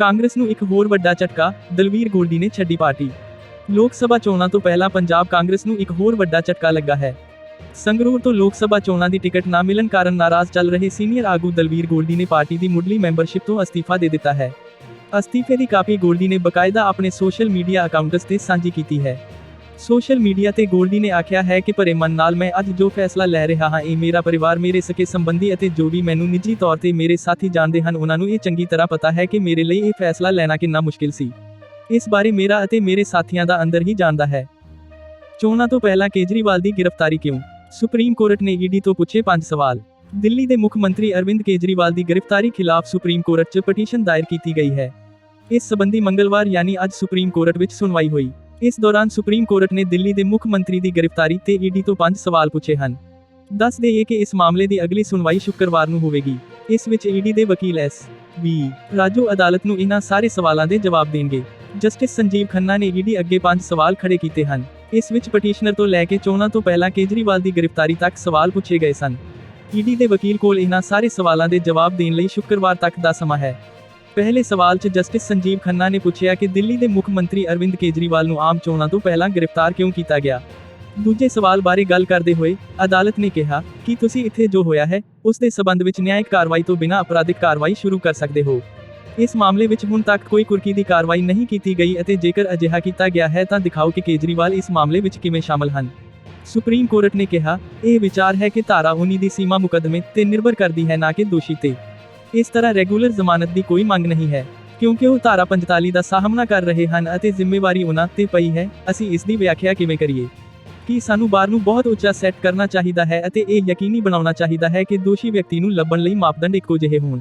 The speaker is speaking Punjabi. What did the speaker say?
ਕਾਂਗਰਸ ਨੂੰ ਇੱਕ ਹੋਰ ਵੱਡਾ ਝਟਕਾ, ਦਲਵੀਰ ਗੋਲਡੀ ਨੇ ਛੱਡੀ ਪਾਰਟੀ। ਲੋਕ ਸਭਾ ਚੋਣਾਂ ਤੋਂ ਪਹਿਲਾਂ ਪੰਜਾਬ ਕਾਂਗਰਸ ਨੂੰ ਇੱਕ ਹੋਰ ਵੱਡਾ ਝਟਕਾ ਲੱਗਾ ਹੈ। ਸੰਗਰੂਰ ਤੋਂ ਲੋਕ ਸਭਾ ਚੋਣਾਂ ਦੀ ਟਿਕਟ ਨਾ ਮਿਲਣ ਕਾਰਨ ਨਾਰਾਜ਼ ਚੱਲ ਰਹੇ ਸੀਨੀਅਰ ਆਗੂ ਦਲਵੀਰ ਗੋਲਡੀ ਨੇ ਪਾਰਟੀ ਦੀ ਮੁੱਢਲੀ ਮੈਂਬਰਸ਼ਿਪ ਤੋਂ ਅਸਤੀਫਾ ਦੇ ਦਿੱਤਾ ਹੈ। ਅਸਤੀਫੇ ਦੀ ਕਾਪੀ ਗੋਲਡੀ ਨੇ ਬਕਾਇਦਾ ਆਪਣੇ ਸੋਸ਼ਲ ਮੀਡੀਆ ਅਕਾਊਂਟਸ ਤੇ ਸਾਂਝੀ ਕੀਤੀ ਹੈ। ਸੋਸ਼ਲ ਮੀਡੀਆ ਤੇ ਗੋਲਡੀ ਨੇ ਆਖਿਆ ਹੈ ਕਿ ਭਰੇ ਮਨ ਨਾਲ ਮੈਂ ਅੱਜ ਜੋ ਫੈਸਲਾ ਲੈ ਰਿਹਾ ਹਾਂ, ਇਹ ਮੇਰਾ ਪਰਿਵਾਰ, ਮੇਰੇ ਸਕੇ ਸੰਬੰਧੀ ਅਤੇ ਜੋ ਵੀ ਮੈਨੂੰ ਨਿੱਜੀ ਤੌਰ ਤੇ ਮੇਰੇ ਸਾਥੀ ਜਾਣਦੇ ਹਨ, ਉਹਨਾਂ ਨੂੰ ਇਹ ਚੰਗੀ ਤਰ੍ਹਾਂ ਪਤਾ ਹੈ ਕਿ ਮੇਰੇ ਲਈ ਇਹ ਫੈਸਲਾ ਲੈਣਾ ਕਿੰਨਾ ਮੁਸ਼ਕਿਲ ਸੀ। ਇਸ ਬਾਰੇ ਮੇਰਾ ਅਤੇ ਮੇਰੇ ਸਾਥੀਆਂ ਦਾ ਅੰਦਰ ਹੀ ਜਾਣਦਾ ਹੈ। ਚੋਣਾਂ ਤੋਂ ਪਹਿਲਾਂ ਕੇਜਰੀਵਾਲ ਦੀ ਗ੍ਰਿਫਤਾਰੀ ਕਿਉਂ? ਸੁਪਰੀਮ ਕੋਰਟ ਨੇ ਈਡੀ ਤੋਂ ਪੁੱਛੇ ਪੰਜ ਸਵਾਲ। ਦਿੱਲੀ ਦੇ ਮੁੱਖ ਮੰਤਰੀ ਅਰਵਿੰਦ ਕੇਜਰੀਵਾਲ ਦੀ ਗ੍ਰਿਫਤਾਰੀ ਖਿਲਾਫ ਸੁਪਰੀਮ ਕੋਰਟ 'ਚ ਪਟੀਸ਼ਨ ਦਾਇਰ ਕੀਤੀ ਗਈ ਹੈ। ਇਸ ਸਬੰਧੀ ਮੰਗਲਵਾਰ, ਯਾਨੀ ਅੱਜ ਸੁਪਰੀਮ ਕੋਰਟ ਵਿੱਚ ਸੁਣਵਾਈ ਹੋਈ। ਇਸ ਦੌਰਾਨ ਸੁਪਰੀਮ ਕੋਰਟ ਨੇ ਦਿੱਲੀ ਦੇ ਮੁੱਖ ਮੰਤਰੀ ਦੀ ਗ੍ਰਿਫਤਾਰੀ ਤੇ ਈਡੀ ਤੋਂ ਪੰਜ ਸਵਾਲ ਪੁੱਛੇ ਹਨ। ਦੱਸ ਦੇਈਏ ਕਿ ਇਸ ਮਾਮਲੇ ਦੀ ਅਗਲੀ ਸੁਣਵਾਈ ਸ਼ੁੱਕਰਵਾਰ ਨੂੰ ਹੋਵੇਗੀ। ਇਸ ਵਿੱਚ ਈਡੀ ਦੇ ਵਕੀਲ ਐਸ ਵੀ ਰਾਜੂ ਅਦਾਲਤ ਨੂੰ ਇਹਨਾਂ ਸਾਰੇ ਸਵਾਲਾਂ ਦੇ ਜਵਾਬ ਦੇਣਗੇ। ਜਸਟਿਸ ਸੰਜੀਵ ਖੰਨਾ ਨੇ ਈਡੀ ਅੱਗੇ ਪੰਜ ਸਵਾਲ ਖੜੇ ਕੀਤੇ ਹਨ। ਇਸ ਵਿੱਚ ਪਟੀਸ਼ਨਰ ਤੋਂ ਲੈ ਕੇ ਚੋਣਾਂ ਤੋਂ ਪਹਿਲਾਂ ਕੇਜਰੀਵਾਲ ਦੀ ਗ੍ਰਿਫਤਾਰੀ ਤੱਕ ਸਵਾਲ ਪੁੱਛੇ ਗਏ ਸਨ। ਈਡੀ ਦੇ ਵਕੀਲ ਕੋਲ ਇਹਨਾਂ ਸਾਰੇ ਸਵਾਲਾਂ ਦੇ ਜਵਾਬ ਦੇਣ ਲਈ ਸ਼ੁੱਕਰਵਾਰ ਤੱਕ ਦਾ ਸਮਾਂ ਹੈ। ਪਹਿਲੇ ਸਵਾਲ 'ਚ ਜਸਟਿਸ ਸੰਜੀਵ ਖੰਨਾ ਨੇ ਪੁੱਛਿਆ ਕਿ ਦਿੱਲੀ ਦੇ ਮੁੱਖ ਮੰਤਰੀ ਅਰਵਿੰਦ ਕੇਜਰੀਵਾਲ ਨੂੰ ਆਮ ਚੋਣਾਂ ਤੋਂ ਪਹਿਲਾਂ ਗ੍ਰਿਫਤਾਰ ਕਿਉਂ ਕੀਤਾ ਗਿਆ? ਦੂਜੇ ਸਵਾਲ ਬਾਰੇ ਗੱਲ ਕਰਦੇ ਹੋਏ ਅਦਾਲਤ ਨੇ ਕਿਹਾ, ਕਿ ਤੁਸੀਂ ਇੱਥੇ ਜੋ ਹੋਇਆ ਹੈ, ਉਸ ਦੇ ਸਬੰਧ ਵਿੱਚ ਨਿਆਇਕ ਕਾਰਵਾਈ ਤੋਂ ਬਿਨਾਂ ਅਪਰਾਧਿਕ ਕਾਰਵਾਈ ਸ਼ੁਰੂ ਕਰ ਸਕਦੇ ਹੋ? ਇਸ ਮਾਮਲੇ ਵਿੱਚ ਹੁਣ ਤੱਕ ਕੋਈ ਕੁਰਕੀ ਦੀ ਕਾਰਵਾਈ ਨਹੀਂ ਕੀਤੀ ਗਈ ਅਤੇ ਜੇਕਰ ਅਜਿਹਾ ਕੀਤਾ ਗਿਆ ਹੈ ਤਾਂ ਦਿਖਾਓ ਕਿ ਕੇਜਰੀਵਾਲ ਇਸ ਮਾਮਲੇ ਵਿੱਚ ਕਿਵੇਂ ਸ਼ਾਮਲ ਹਨ। ਸੁਪਰੀਮ ਕੋਰਟ ਨੇ ਕਿਹਾ, ਇਹ ਵਿਚਾਰ ਹੈ ਕਿ ਧਾਰਾ 19 ਦੀ ਸੀਮਾ ਮੁਕੱਦਮੇ ਤੇ ਨਿਰਭਰ ਕਰਦੀ ਹੈ, ਨਾ ਕਿ ਦੋਸ਼ੀ ਤੇ। ਇਸ ਤਰ੍ਹਾਂ ਰੈਗੂਲਰ ਜ਼ਮਾਨਤ ਦੀ ਕੋਈ ਮੰਗ ਨਹੀਂ ਹੈ, ਕਿਉਂਕਿ ਉਹ ਧਾਰਾ 45 ਦਾ ਸਾਹਮਣਾ ਕਰ ਰਹੇ ਹਨ ਅਤੇ ਜ਼ਿੰਮੇਵਾਰੀ ਉਹਨਾਂ ਤੇ ਪਈ ਹੈ, ਅਸੀਂ ਇਸ ਦੀ ਵਿਆਖਿਆ ਕਿਵੇਂ ਕਰੀਏ? ਕਿ ਸਾਨੂੰ ਬਾਰ ਨੂੰ ਬਹੁਤ ਉੱਚਾ ਸੈੱਟ ਕਰਨਾ ਚਾਹੀਦਾ ਹੈ ਅਤੇ ਇਹ ਯਕੀਨੀ ਬਣਾਉਣਾ ਚਾਹੀਦਾ ਹੈ ਕਿ ਦੋਸ਼ੀ ਵਿਅਕਤੀ ਨੂੰ ਲੱਭਣ ਲਈ ਮਾਪਦੰਡ ਇੱਕੋ ਜਿਹੇ ਹੋਣ?